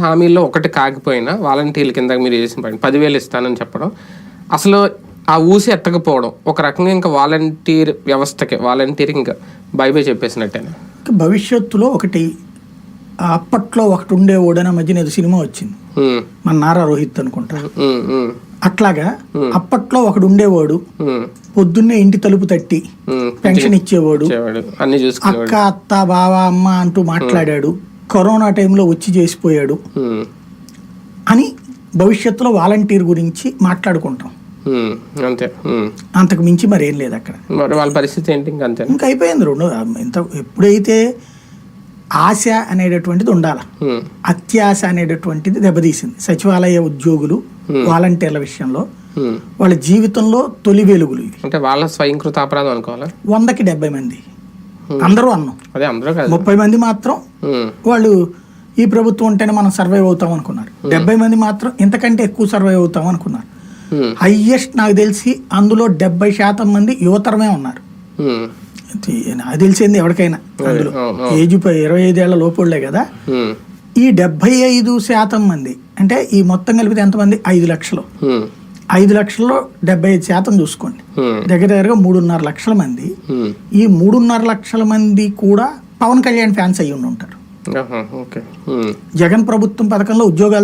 హామీల్లో ఒకటి కాకపోయినా వాలంటీర్ల కింద మీరు చేసిన పని పదివేలు ఇస్తానని చెప్పడం. అసలు ఆ ఊసి ఎత్తకపోవడం ఒక రకంగా ఇంకా వాలంటీర్ వ్యవస్థకి వాలంటీర్ ఇంకా బై బై చెప్పేసినట్టేనా భవిష్యత్తులో ఒకటి అప్పట్లో ఒకటి ఉండేవాడనే మధ్యన ఏదో సినిమా వచ్చింది. మన నారా రోహిత్ అనుకుంటా. అట్లాగా అప్పట్లో ఒకడు ఉండేవాడు. పొద్దున్నే ఇంటి తలుపు తట్టి. పెన్షన్ ఇచ్చేవాడు. అక్క అత్త బావ అమ్మ అంటూ మాట్లాడాడు. కరోనా టైంలో వచ్చి చేసిపోయాడు. అని భవిష్యత్తులో వాలంటీర్ గురించి మాట్లాడుకుంటాం. అంతే. అంతకు మించి మరేం లేదు అక్కడ. వాళ్ళ పరిస్థితి ఏంటి ఇంకా అంతే? ఇంకా అయిపోయింది రెండు ఇంత ఎప్పుడైతే ఆశ అనేటటువంటిది ఉండాలి. అత్యాశ అనేటటువంటిది దెబ్బతీసింది. సచివాలయ ఉద్యోగులు వాలంటీర్ల విషయంలో వాళ్ళ జీవితంలో తొలి వెలుగులు అంటే వాళ్ళ స్వయంకృత అపరాధం అనుకోవాలా? వందకి డెబ్బై మంది. అందరూ అన్నాం. అదే అందరూ కాదు. ముప్పై మంది మాత్రం ఉమ్, వాళ్ళు ఈ ప్రభుత్వం ఉంటేనే మనం సర్వైవ్ అవుతాం అనుకున్నారు. డెబ్బై మంది మాత్రం ఇంతకంటే ఎక్కువ సర్వైవ్ అవుతాం అనుకున్నారు. హయ్యెస్ట్ నాకు తెలిసి అందులో డెబ్బై శాతం మంది యువతరమే ఉన్నారు. నాకు తెలిసింది ఎవరికైనా అందులో. అవును, ఏజ్ పై ఇరవై ఐదేళ్ళ లోపుళ్ళే కదా. ఈ డెబ్బై ఐదు శాతం మంది అంటే ఈ మొత్తం కలిపితే ఎంతమంది? ఐదు లక్షలు. ఐదు లక్షల్లో డెబ్బై ఐదు శాతం చూసుకోండి. దగ్గర దగ్గరగా మూడున్నర లక్షల మంది. ఈ మూడున్నర లక్షల మంది కూడా పవన్ కళ్యాణ్ ఫ్యాన్స్ అయ్యి ఉండి ఉంటారు. జగన్ ప్రభుత్వం పథకంలో ఉద్యోగాలు